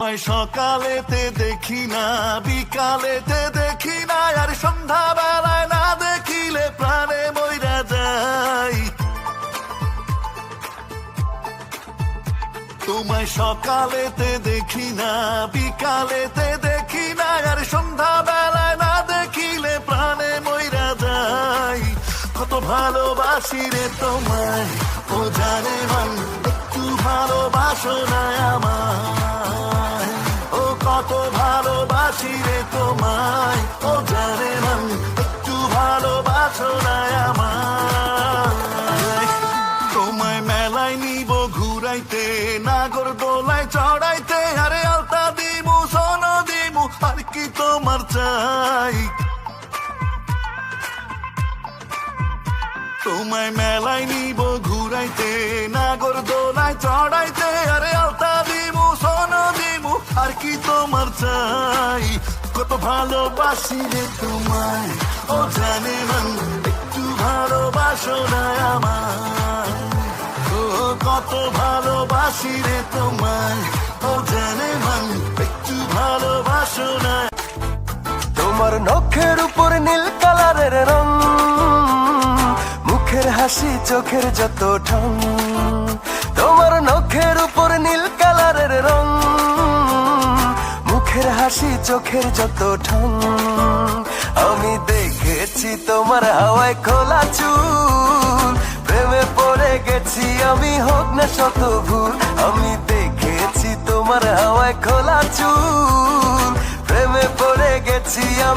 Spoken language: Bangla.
সকালেতে দেখি না, বিকালেতে দেখি না, আর সন্ধ্যা বেলায় না দেখিলে প্রাণে মইরা যাই। তোমায় সকালেতে দেখি না, বিকালেতে দেখি না, আর সন্ধ্যা বেলায় না দেখিলে প্রাণে মইরা যাই। কত ভালোবাসি রে তোমায়, ও জানে মন, একটু ভালোবাসো না আমায়। ও কত ভালোবাসি রে তোমায়। ও জানে মন একটু ভালোবাসো না আমায়। তোমায় মেলায় নিব ঘুরাইতে, নাগর দোলায় চড়াইতে, আরে আলতা দিমু, সোন দিমু, আর কি তোমার চাই? তোমায় মেলায় নিব কি তোমার চাই? কত ভালোবাসি রে তোমায়। ও জানে মন, একটু ভালোবাসো না আমায়। ও কত ভালোবাসি রে তোমায়। ও জানে মন, একটু ভালোবাসো না। তোমার নখের উপর নীল কালারের রং, মুখের হাসি, চোখের যত ঠং মুখের হাসি, চোখের যত ঠং আমি দেখেছি তোমার হাওয়ায় খোলা চুল। প্রেমে পড়ে গেছি আমি, হোক না শত ভুল। আমি দেখেছি তোমার হাওয়ায় খোলা চুল। প্রেমে পড়ে গেছি আমি